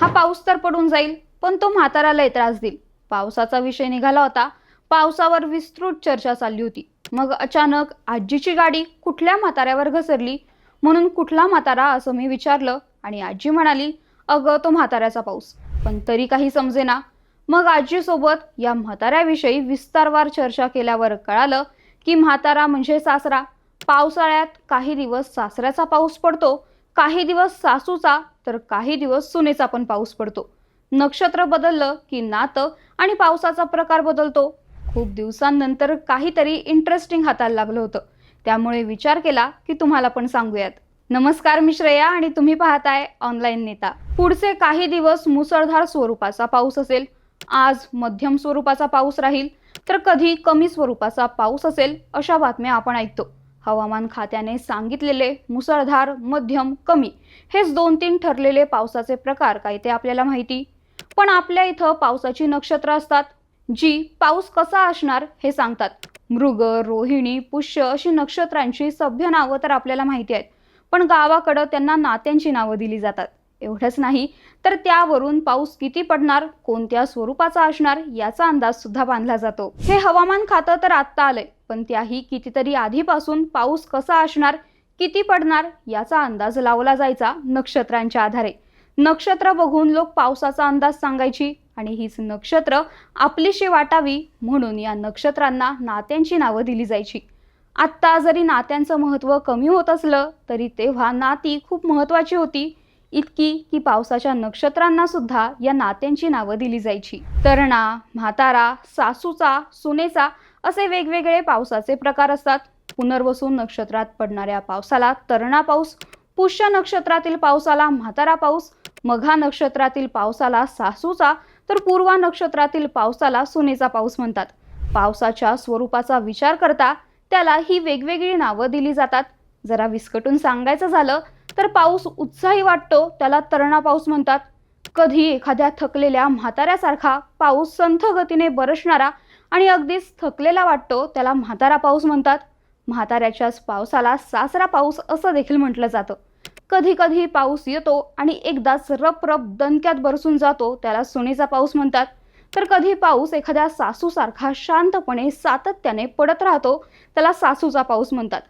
हा पाऊस तर पडून जाईल पण तो म्हातारालाही त्रास देईल. पावसाचा विषय निघाला होता. पावसावर विस्तृत चर्चा चालली होती. मग अचानक आजीची गाडी कुठल्या म्हाताऱ्यावर घसरली? म्हणून कुठला म्हातारा असं मी विचारलं आणि आजी म्हणाली अगं तो म्हाताऱ्याचा पाऊस. पण तरी काही समजेना. मग आजीसोबत या म्हाताऱ्याविषयी विस्तारवार चर्चा केल्यावर कळालं की म्हातारा म्हणजे सासरा. पावसाळ्यात काही दिवस सासऱ्याचा पाऊस पडतो काही दिवस सासूचा तर काही दिवस सुनेचा पण पाऊस पडतो. नक्षत्र बदललं की नातं आणि पावसाचा प्रकार बदलतो. खूप दिवसांनंतर काहीतरी इंटरेस्टिंग हाताला लागलं होतं. त्यामुळे विचार केला की तुम्हाला पण सांगूयात. नमस्कार मी श्रेया आणि तुम्ही पाहताय ऑनलाईन नेता. पुढचे काही दिवस मुसळधार स्वरूपाचा पाऊस असेल. आज मध्यम स्वरूपाचा पाऊस राहील. तर कधी कमी स्वरूपाचा पाऊस असेल अशा बातम्या आपण ऐकतो. हवामान खात्याने सांगितलेले मुसळधार मध्यम कमी हेच दोन तीन ठरलेले पावसाचे प्रकार काय ते आपल्याला माहिती. पण आपल्या इथं पावसाची नक्षत्र असतात जी पाऊस कसा असणार हे सांगतात. मृग रोहिणी पुष्य अशी नक्षत्रांची सभ्य नावं तर आपल्याला माहिती आहेत पण गावाकडं त्यांना नात्यांची नावं दिली जातात. एवढंच नाही तर त्यावरून पाऊस किती पडणार कोणत्या स्वरूपाचा असणार याचा अंदाज सुद्धा बांधला जातो. हे हवामान खातं तर आत्ता आलंय पण त्याही कितीतरी आधीपासून पाऊस कसा असणार किती पडणार याचा अंदाज लावला जायचा नक्षत्रांच्या आधारे. नक्षत्र बघून लोक पावसाचा अंदाज सांगायची आणि हीच नक्षत्र आपलीशी वाटावी म्हणून या नक्षत्रांना नात्यांची नावं दिली जायची. आत्ता जरी नात्यांचं महत्त्व कमी होत असलं तरी तेव्हा नाती खूप महत्त्वाची होती इतकी की पावसाच्या नक्षत्रांना सुद्धा या नात्यांची नावं दिली जायची. तरणा म्हातारा सासूचा सुनेचा असे वेगवेगळे पावसाचे प्रकार असतात. पुनर्वसू नक्षत्रात पडणाऱ्या पावसाला तरणा पाऊस पुष्य नक्षत्रातील पावसाला म्हातारा पाऊस मघा नक्षत्रातील पावसाला सासूचा तर पूर्वा नक्षत्रातील पावसाला सुनेचा पाऊस म्हणतात. पावसाच्या स्वरूपाचा विचार करता त्याला ही वेगवेगळी नावं दिली जातात. जरा विस्कटून सांगायचं झालं तर पाऊस उत्साही वाटतो त्याला तरणा पाऊस म्हणतात. कधी एखाद्या थकलेल्या म्हाताऱ्यासारखा पाऊस संथ गतीने बरसणारा आणि अगदीच थकलेला वाटतो त्याला म्हातारा पाऊस म्हणतात. म्हाताऱ्याच्याच पावसाला सासरा पाऊस असं देखील म्हटलं जातं. कधी कधी पाऊस येतो आणि एकदाच रप रप दणक्यात बरसून जातो त्याला सुनेचा पाऊस म्हणतात. तर कधी पाऊस एखाद्या सासूसारखा शांतपणे सातत्याने पडत राहतो त्याला सासूचा पाऊस म्हणतात.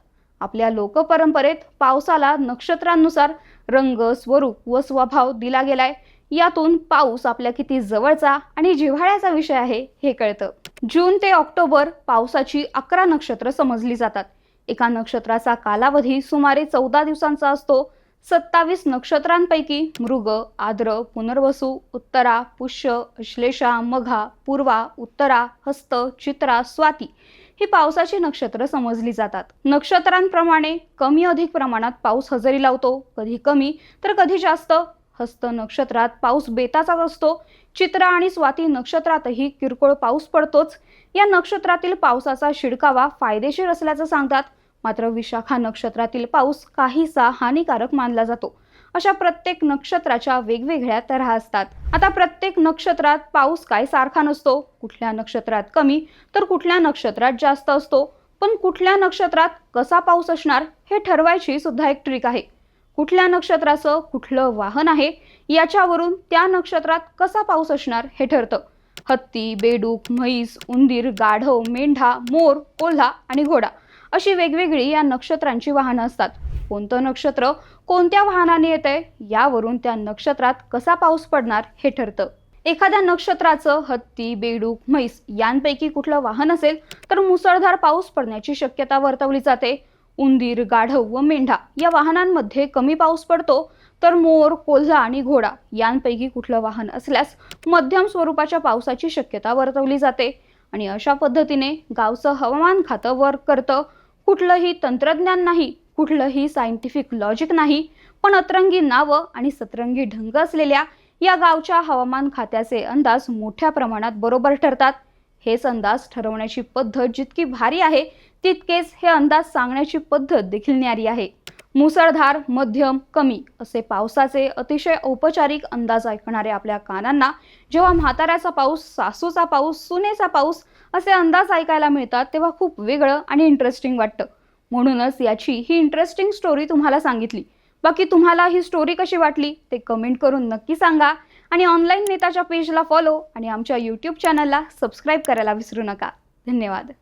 आपल्या लोकपरंपरेत पावसाला नक्षत्रांनुसार रंग स्वरूप व स्वभाव दिला गेलाय. यातून पाऊस आपल्या किती जवळचा आणि जिव्हाळ्याचा विषय आहे हे कळतं. जून ते ऑक्टोबर पावसाची अकरा नक्षत्र समजली जातात. एका नक्षत्राचा कालावधी सुमारे चौदा दिवसांचा असतो. सत्तावीस नक्षत्रांपैकी मृग आद्र पुनर्वसू उत्तरा पुष्य अश्लेषा मघा पूर्वा उत्तरा हस्त चित्रा स्वाती ही पावसाची नक्षत्र समजली जातात. नक्षत्रांप्रमाणे कमी अधिक प्रमाणात पाऊस हजेरी लावतो कधी कमी तर कधी जास्त. हस्त नक्षत्रात पाऊस बेताचाच असतो. चित्रा आणि स्वाती नक्षत्रातही किरकोळ पाऊस पडतोच. या नक्षत्रातील पावसाचा शिडकावा फायदेशीर असल्याचं सांगतात. मात्र विशाखा नक्षत्रातील पाऊस काहीसा हानिकारक मानला जातो. अशा प्रत्येक नक्षत्राच्या वेगवेगळ्या तऱ्हा असतात. आता प्रत्येक नक्षत्रात पाऊस काय सारखा नसतो. कुठल्या नक्षत्रात कमी तर कुठल्या नक्षत्रात जास्त असतो. पण कुठल्या नक्षत्रात कसा पाऊस असणार हे ठरवायची सुद्धा एक ट्रिक आहे. कुठल्या नक्षत्राचं कुठलं वाहन आहे याच्यावरून त्या नक्षत्रात कसा पाऊस असणार हे ठरतं. हत्ती बेडूक म्हैस उंदीर गाढव मेंढा मोर कोल्हा आणि घोडा अशी वेगवेगळी या नक्षत्रांची वाहनं असतात. कोणतं नक्षत्र कोणत्या वाहनाने येतंय यावरून त्या नक्षत्रात कसा पाऊस पडणार हे ठरतं. एखाद्या नक्षत्राचं हत्ती बेडूक म्हैस यांपैकी कुठलं वाहन असेल तर मुसळधार पाऊस पडण्याची शक्यता वर्तवली जाते. उंदीर गाढव व मेंढा या वाहनांमध्ये कमी पाऊस पडतो तर मोर कोल्हा आणि घोडा यांपैकी कुठलं वाहन असल्यास मध्यम स्वरूपाच्या पावसाची शक्यता वर्तवली जाते. आणि अशा पद्धतीने गावचं हवामान खातं वर्क करतं. कुठलंही तंत्रज्ञान नाही कुठलंही सायंटिफिक लॉजिक नाही पण अतरंगी नावं आणि सतरंगी ढंग असलेल्या या गावच्या हवामान खात्याचे अंदाज मोठ्या प्रमाणात बरोबर ठरतात. हेच अंदाज ठरवण्याची पद्धत जितकी भारी आहे तितकेच हे अंदाज सांगण्याची पद्धत देखील न्यारी आहे. मुसळधार मध्यम कमी असे पावसाचे अतिशय औपचारिक अंदाज ऐकणाऱ्या आपल्या कानांना जेव्हा म्हाताऱ्याचा पाऊस सासूचा पाऊस सुनेचा पाऊस असे अंदाज ऐकायला मिळतात तेव्हा खूप वेगळं आणि इंटरेस्टिंग वाटतं. म्हणूनच याची ही इंटरेस्टिंग स्टोरी तुम्हाला सांगितली. बाकी तुम्हाला ही स्टोरी कशी वाटली ते कमेंट करून नक्की सांगा. आणि ऑनलाईन नेताच्या पेजला फॉलो आणि आमच्या यूट्यूब चॅनलला सबस्क्राईब करायला विसरू नका. धन्यवाद.